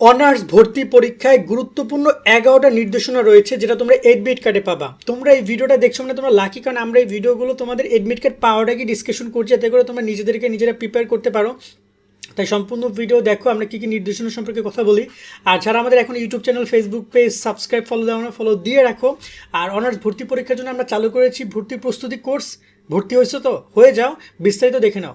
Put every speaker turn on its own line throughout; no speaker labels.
Honours ভর্তি পরীক্ষায় গুরুত্বপূর্ণ এগারোটা নির্দেশনা রয়েছে, যেটা তোমরা এডমিট কার্ডে পাবা। তোমরা এই ভিডিওটা দেখছ মানে তোমরা লাকি কারণ আমরা এই ভিডিওগুলো তোমাদের এডমিট কার্ড পাওয়ার আগে ডিসকাশন করছি, যাতে করে তোমরা নিজেদেরকে নিজেরা প্রিপেয়ার করতে পারো। তাই সম্পূর্ণ ভিডিও দেখো, আমরা কী কী নির্দেশনা সম্পর্কে কথা বলি। আর যারা আমাদের এখন YouTube channel Facebook page subscribe follow দেওয়া না ফলো দিয়ে রাখো। আর অনার্স ভর্তি পরীক্ষার জন্য আমরা চালু করেছি ভর্তি প্রস্তুতি কোর্স ভর্তি হয়েছে তো? হয়ে যাও, বিস্তারিত দেখে নাও।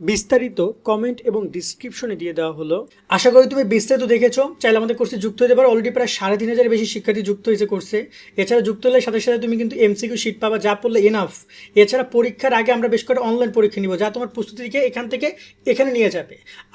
বিস্তারিত কমেন্ট এবং ডিসক্রিপশনে দিয়ে দেওয়া হলো। আশা করি তুমি বিস্তারিত দেখেছ। চাইলে আমাদের কোর্সে যুক্ত হতে পারো। অলরেডি প্রায় সাড়ে তিন হাজারের বেশি শিক্ষার্থী যুক্ত হয়েছে কোর্সে এছাড়া যুক্ত হলে সাথে সাথে তুমি কিন্তু এমসিকিউ শিট পাবা, যা পড়লে এনাফ এছাড়া পরীক্ষার আগে আমরা বেশ করে অনলাইন পরীক্ষা নিব, যা তোমার প্রস্তুতিকে এখান থেকে এখানে নিয়ে যাবে।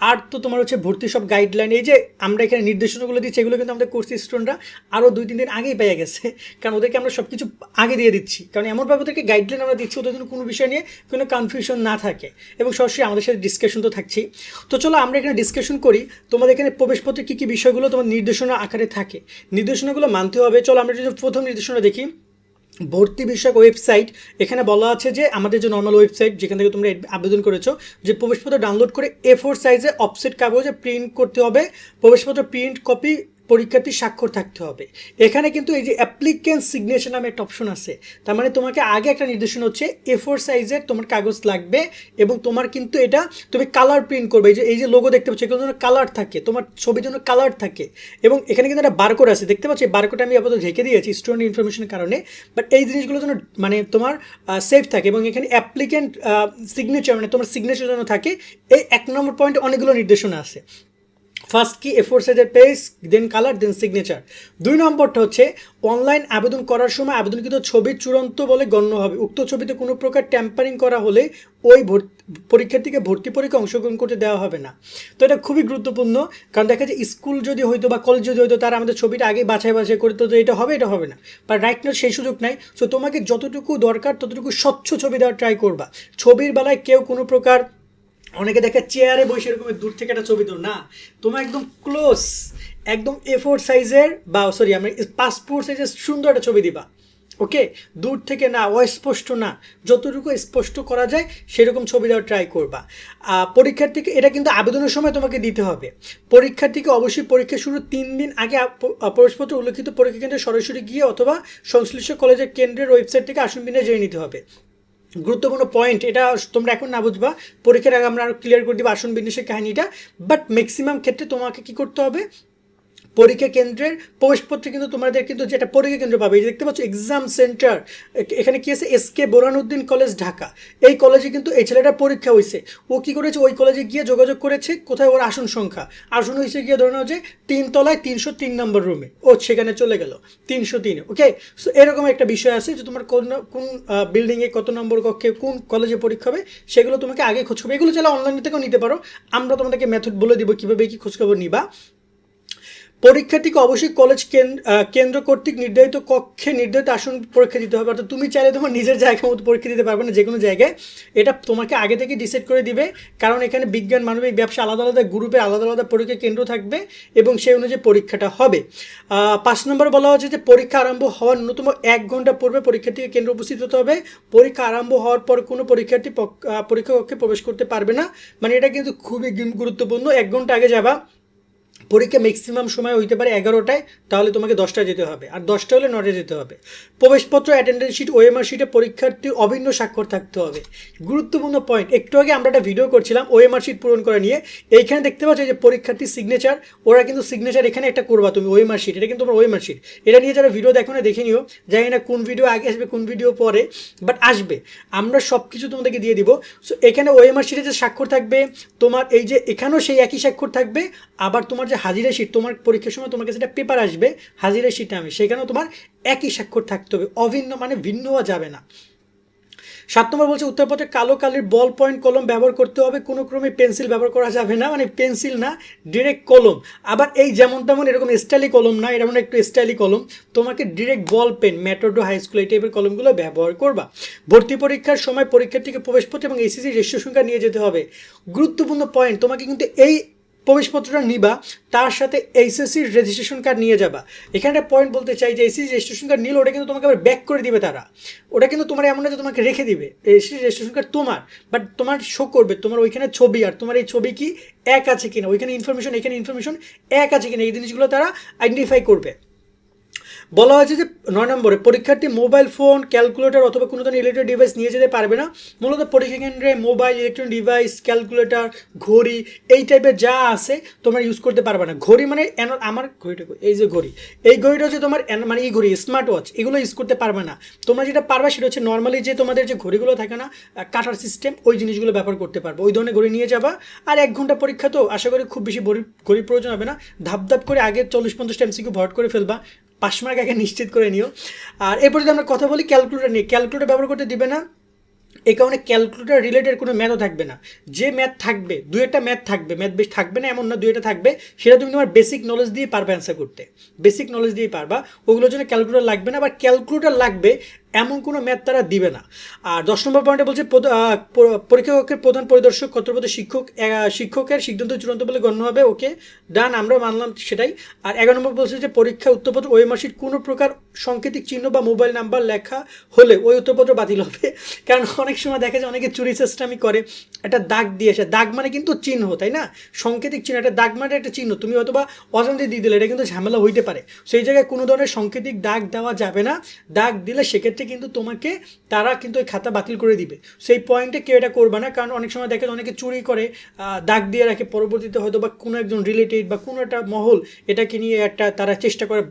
আর তো তোমার হচ্ছে ভর্তি সব গাইডলাইন এই যে আমরা এখানে নির্দেশনাগুলো দিচ্ছি, এগুলো কিন্তু আমাদের কোর্স স্টুডেন্টরা আরও দুই, তিন দিন আগেই পেয়ে গেছে। কারণ ওদেরকে আমরা সব কিছু আগে দিয়ে দিচ্ছি। কারণ এমনভাবে ওদেরকে গাইডলাইন আমরা দিচ্ছি, ওদের জন্য কোনো বিষয় নিয়ে কোনো কনফিউশন না থাকে। এবং সরাসরি আমাদের সাথে ডিসকাশন তো থাকছেই। তো চলো আমরা এখানে ডিসকাশন করি, তোমাদের এখানে প্রবেশপত্রে কী কী বিষয়গুলো তোমার নির্দেশনা আকারে থাকে? নির্দেশনাগুলো মানতে হবে। চলো আমরা যদি প্রথম নির্দেশনা দেখি। ভর্তি বিষয়ক ওয়েবসাইট এখানে বলা আছে যে আমাদের যে নর্মাল ওয়েবসাইট যেখান থেকে তোমরা আবেদন করেছ, যে প্রবেশপত্র ডাউনলোড করে এ ফোর সাইজে অফসেট কাগজে প্রিন্ট করতে হবে। প্রবেশপত্র প্রিন্ট কপি পরীক্ষার্থীর স্বাক্ষর থাকতে হবে। এখানে কিন্তু এই যে অ্যাপ্লিকেন্ট সিগনেচার নামে একটা অপশন আছে। তার মানে তোমাকে আগে একটা নির্দেশন হচ্ছে এ ফোর সাইজের তোমার কাগজ লাগবে এবং তোমার কিন্তু এটা তুমি কালার প্রিন্ট করবে। এই যে এই যে লোগো দেখতে পাচ্ছ এগুলো যেন কালার থাকে, তোমার ছবির জন্য কালার থাকে এবং এখানে কিন্তু একটা বারকোড আছে। দেখতে পাচ্ছি বারকোড আমি আপাতত ঢেকে দিয়েছি স্টুডেন্ট ইনফরমেশনের কারণে বাট এই জিনিসগুলো যেন মানে তোমার সেফ থাকে এবং এখানে অ্যাপ্লিকেন্ট সিগনেচার মানে তোমার সিগনেচার যেন থাকে, এই এক নম্বর পয়েন্টে অনেকগুলো নির্দেশনা আছে। ফার্স্ট কি এ ফোর সাইজের পেজ দেন কালার দেন সিগনেচার দুই নম্বরটা হচ্ছে অনলাইন আবেদন করার সময় আবেদনকৃত ছবির চূড়ান্ত বলে গণ্য হবে। উক্ত ছবিতে কোনো প্রকার ট্যাম্পারিং করা হলে ওই পরীক্ষার্থীকে ভর্তি পরীক্ষা অংশগ্রহণ করতে দেওয়া হবে না। তো এটা খুবই গুরুত্বপূর্ণ, কারণ দেখা যায় স্কুল যদি হইতো বা কলেজ যদি হইতো তারা আমাদের ছবিটা আগে বাছাই বাছাই করতো যে এটা হবে এটা হবে না। বা রাইট নাও সেই সুযোগ নাই। সো তোমাকে যতটুকু দরকার ততটুকু স্বচ্ছ ছবি দেওয়ার ট্রাই করবা। ছবির বেলায় কেউ কোনো প্রকার অনেকে দেখে চেয়ারে বসে এরকম দূর থেকে একটা ছবি তোর না, তোমার একদম ক্লোজ একদম এ ফোর সাইজের বা সরি আমরা পাসপোর্ট সাইজের সুন্দর একটা ছবি দিবা। ওকে দূর থেকে না, অস্পষ্ট না, যতটুকু স্পষ্ট করা যায়, সেরকম ছবি দেওয়ার ট্রাই করবা পরীক্ষার্থীকে এটা কিন্তু আবেদনের সময় তোমাকে দিতে হবে। পরীক্ষার্থীকে অবশ্যই পরীক্ষা শুরু তিন দিন আগে প্রবেশপত্র, উল্লেখিত পরীক্ষা কেন্দ্রে সরাসরি গিয়ে অথবা সংশ্লিষ্ট কলেজের কেন্দ্রের ওয়েবসাইট থেকে আসন বিনা জেনে নিতে হবে। গুরুত্বপূর্ণ পয়েন্ট এটা তোমরা এখন না বুঝবা। পরীক্ষার আগে আমরা আরও ক্লিয়ার করে দিব আসন বিন্যাসের কাহিনীটা। বাট ম্যাক্সিমাম ক্ষেত্রে তোমাকে কি করতে হবে? পরীক্ষা কেন্দ্রের প্রবেশপত্রে কিন্তু তোমাদের কিন্তু যেটা পরীক্ষা কেন্দ্র পাবে দেখতে পাচ্ছ এক্সাম সেন্টার এখানে কি আছে? S K Borhanuddin college Dhaka. এই কলেজে কিন্তু এই ছেলেটা পরীক্ষা হয়েছে ও কি করেছে? ওই কলেজে গিয়ে যোগাযোগ করেছে, কোথায় ওর আসন সংখ্যা? আসন হয়েছে গিয়ে ধরে নাও যে তিন তলায় তিনশো তিন নম্বর রুমে ও সেখানে চলে গেল, তিনশো তিনে ওকে সো এরকম একটা বিষয় আছে যে তোমার কোন কোন বিল্ডিংয়ে কত নম্বর কক্ষে কোন কলেজে পরীক্ষা হবে, সেগুলো তোমাকে আগে খোঁজ খবর, এগুলো চাইলে অনলাইন থেকেও নিতে পারো, আমরা তোমাদেরকে মেথড বলে দিব কীভাবে কি খোঁজখবর নিবা। পরীক্ষার্থীকে অবশ্যই কলেজ কেন্দ্র কর্তৃক নির্ধারিত কক্ষে নির্ধারিত আসন পরীক্ষা দিতে হবে। অর্থাৎ তুমি চাইলে তোমার নিজের জায়গা মতো পরীক্ষা দিতে পারবে না যে কোনো জায়গায়। এটা তোমাকে আগে থেকে ডিসাইড করে দিবে, কারণ এখানে বিজ্ঞান, মানবিক, ব্যবসা আলাদা আলাদা গ্রুপে আলাদা আলাদা পরীক্ষা কেন্দ্র থাকবে এবং সেই অনুযায়ী পরীক্ষাটা হবে। পাঁচ নম্বর বলা হচ্ছে যে পরীক্ষা আরম্ভ হওয়ার ন্যূনতম এক ঘণ্টা পূর্বে পরীক্ষার্থীকে কেন্দ্র উপস্থিত হতে হবে। পরীক্ষা আরম্ভ হওয়ার পর কোনো পরীক্ষার্থী পরীক্ষা কক্ষে প্রবেশ করতে পারবে না। মানে এটা কিন্তু খুবই গুরুত্বপূর্ণ, এক ঘণ্টা আগে যাবা। পরীক্ষা ম্যাক্সিমাম সময় হইতে পারে এগারোটায়, তাহলে তোমাকে দশটায় যেতে হবে। আর দশটা হলে নটায় যেতে হবে। প্রবেশপত্র অ্যাটেন্ডেন্স শিট ওএমআর শিটে পরীক্ষার্থীর অভিন্ন স্বাক্ষর থাকতে হবে। গুরুত্বপূর্ণ পয়েন্ট একটু আগে আমরা একটা ভিডিও করছিলাম ওএমআর শিট পূরণ করে নিয়ে। এইখানে দেখতে পাচ্ছ যে পরীক্ষার্থীর সিগনেচার ওরা কিন্তু সিগনেচার এখানে একটা করবা তুমি ও ওএমআর শিট এটা কিন্তু তোমার ওএমআর শিট এটা নিয়ে যারা ভিডিও দেখো না, দেখে নিও। জানি না কোন ভিডিও আগে আসবে, কোন ভিডিও পরে বাট আসবে। আমরা সব কিছু তোমাদেরকে দিয়ে দিব। সো এখানে ওএমআর শিটে যে স্বাক্ষর থাকবে, তোমার এই যে এখানেও সেই একই স্বাক্ষর থাকবে, আবার তোমার যে হাজিরা শিট তোমার পরীক্ষার সময় তোমার কাছে একটা পেপার আসবে, হাজিরা শিটে আমি, সেখানেও তোমার একই স্বাক্ষর থাকতে হবে, অভিন্ন মানে ভিন্ন হওয়া যাবে না। সাত নম্বর বলছে, উত্তরপত্রে কালো কালির বল পয়েন্ট কলম ব্যবহার করতে হবে, কোনো ক্রমে পেন্সিল ব্যবহার করা যাবে না মানে পেন্সিল না ডিরেক্ট কলম আবার এই যেমন তেমন এরকম স্টাইলি কলম না এরকম একটু স্টাইলি কলম তোমাকে ডিরেক্ট বল পেন মেট্রোডো হাই স্কুল এই টাইপের কলমগুলো ব্যবহার করবা। ভর্তি পরীক্ষার সময় পরীক্ষার্থীকে প্রবেশপত্র এবং এসিসি রেজিস্ট্রেশন সংখ্যা নিয়ে যেতে হবে। গুরুত্বপূর্ণ পয়েন্ট তোমাকে কিন্তু এই প্রবেশপত্রটা নিবা, তার সাথে এইচএসসির রেজিস্ট্রেশন কার্ড নিয়ে যাবা। এখানে একটা পয়েন্ট বলতে চাই যে এসএসসি রেজিস্ট্রেশন কার্ড নিলে ওটা কিন্তু তোমাকে আবার ব্যাক করে দিবে তারা। ওটা কিন্তু তোমার এমন না যে তোমাকে রেখে দিবে। S S C registration card তোমার বাট তোমার শো করবে। তোমার ওইখানে ছবি, আর তোমার এই ছবি কি এক আছে কিনা? ওইখানে ইনফরমেশন এখানে ইনফরমেশন এক আছে কিনা? এই জিনিসগুলো তারা আইডেন্টিফাই করবে। বলা হয়েছে যে নয় নম্বরে পরীক্ষার্থী মোবাইল ফোন, ক্যালকুলেটর অথবা কোনো ধরনের ইলেকট্রনিক ডিভাইস নিয়ে যেতে পারবে না। মূলত পরীক্ষা কেন্দ্রে মোবাইল ইলেকট্রনিক ডিভাইস ক্যালকুলেটর, ঘড়ি এই টাইপের যা আছে তোমরা ইউজ করতে পারবে না। ঘড়ি মানে আমার ঘড়িটা এই যে ঘড়ি। এই ঘড়িটা হচ্ছে তোমার মানে এই ঘড়ি স্মার্ট ওয়াচ এগুলো ইউজ করতে পারবে না। তোমরা যেটা পারবে সেটা হচ্ছে নর্মালি যে তোমাদের যে ঘড়িগুলো থাকে না কাটার সিস্টেম ওই জিনিসগুলো ব্যবহার করতে পারবে। ওই ধরনের ঘড়ি নিয়ে যাবা। আর এক ঘণ্টা পরীক্ষা তো আশা করি খুব বেশি ঘড়ি প্রয়োজন হবে না। ধাপ ধাপ করে আগে চল্লিশ পঞ্চাশটা এমসিকিউ ভর্ট করে ফেলবা। পাঁচ মার্ক আগে নিশ্চিত করে নিও। আর এরপর যদি আমরা কথা বলি ক্যালকুলেটার নিয়ে ক্যালকুলেটার ব্যবহার করতে দিবে না এই কারণে ক্যালকুলেটার রিলেটেড কোনো ম্যাথও থাকবে না। যে ম্যাথ থাকবে দু একটা ম্যাথ থাকবে ম্যাথ বেশ থাকবে না, এমন না দু একটা থাকবে, সেটা তুমি তোমার বেসিক নলেজ দিয়ে পারবে অ্যান্সার করতে। বেসিক নলেজ দিয়ে পারবা। ওগুলোর জন্য ক্যালকুলেটার লাগবে না বা ক্যালকুলেটার লাগবে এমন কোনো ম্যাথ তারা দিবে না। আর দশ নম্বর পয়েন্টে বলছে প্রদ- আহ, প- পরীক্ষা কক্ষের প্রধান পরিদর্শক কর্তব্য শিক্ষক শিক্ষকের সিদ্ধান্ত চূড়ান্ত বলে গণ্য হবে ওকে ডান আমরা মানলাম সেটাই। আর এগারো নম্বর বলছে যে পরীক্ষা উত্তরপত্র ওই মাসির কোনো প্রকার সাংকেতিক চিহ্ন বা মোবাইল নাম্বার লেখা হলে ওই উত্তরপত্র বাতিল হবে। কারণ অনেক সময় দেখা যায় অনেকে চুরি চেষ্টামি করে একটা দাগ দিয়ে আসে। দাগ মানে কিন্তু চিহ্ন তাই না? সাংকেতিক চিহ্ন একটা দাগ মানে একটা চিহ্ন। তুমি হয়তো বা অজান্তে দিয়ে দিলে এটা কিন্তু ঝামেলা হইতে পারে। সেই জায়গায় কোনো ধরনের সাংকেতিক দাগ দেওয়া যাবে না। দাগ দিলে সেক্ষেত্রে কিন্তু তোমাকে, তারা কিন্তু ওই খাতা বাতিল করে দিবে। সেই পয়েন্টে কেউ এটা করবে না, কারণ অনেক সময় দেখে অনেকে চুরি করে দাগ দিয়ে রাখে, পরবর্তীতে হয়তো বা কোনো একজন রিলেটেড বা কোনো একটা মহল এটাকে নিয়ে একটা তারা চেষ্টা করে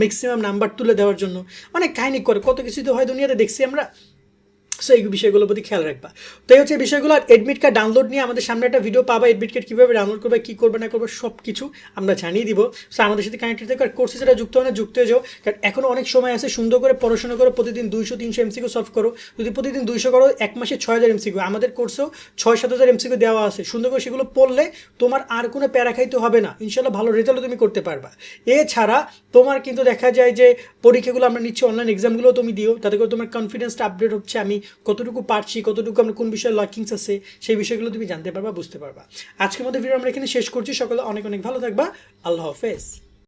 ম্যাক্সিমাম নাম্বার তুলে দেওয়ার জন্য। অনেক কাহিনী করে, কত কিছু তো হয় দুনিয়াতে দেখছি আমরা। সো এই বিষয়গুলোর প্রতি খেয়াল রাখবা। তো এই হচ্ছে বিষয়গুলো, আর এডমিট কার্ড ডাউনলোড নিয়ে আমাদের সামনে একটা ভিডিও পাবা। এডমিট কার্ড কীভাবে ডাউনলোড করবে, কী করবে, না করবে সব কিছু আমরা জানিয়ে দিব। সো আমাদের সাথে কানেক্টেড থাকো, আর কোর্সে যারা যুক্ত হয় না যুক্ত হয়ে যাও। কারণ এখনও অনেক সময় আছে, সুন্দর করে পড়াশোনা করো, প্রতিদিন দুইশো, তিনশো এমসিকিউ সলভ করো। যদি প্রতিদিন দুইশো করো, এক মাসে ছয় হাজার এমসিকিউ আমাদের কোর্সেও ছয়, সাত হাজার এমসিকিউ দেওয়া আছে। সুন্দর করে সেগুলো পড়লে তোমার আর কোনো প্যারা খাইতে হবে না। ইনশাল্লাহ ভালো রেজাল্টও তুমি করতে পারবা। এছাড়া তোমার কিন্তু দেখা যায় যে পরীক্ষাগুলো আমরা নিচ্ছি অনলাইন এক্সামগুলো তুমি দিও। তাতে করে তোমার কনফিডেন্সটা আপডেট হচ্ছে। আমি কতটুকু পারছি, কতটুকু আমরা কোন বিষয়ে লাকিংস আছে, সেই বিষয়গুলো তুমি জানতে পারবা, বুঝতে পারবা। আজকের মধ্যে ভিডিও আমরা এখানে শেষ করছি। সকলে অনেক অনেক ভালো থাকবা। আল্লাহ হাফেজ।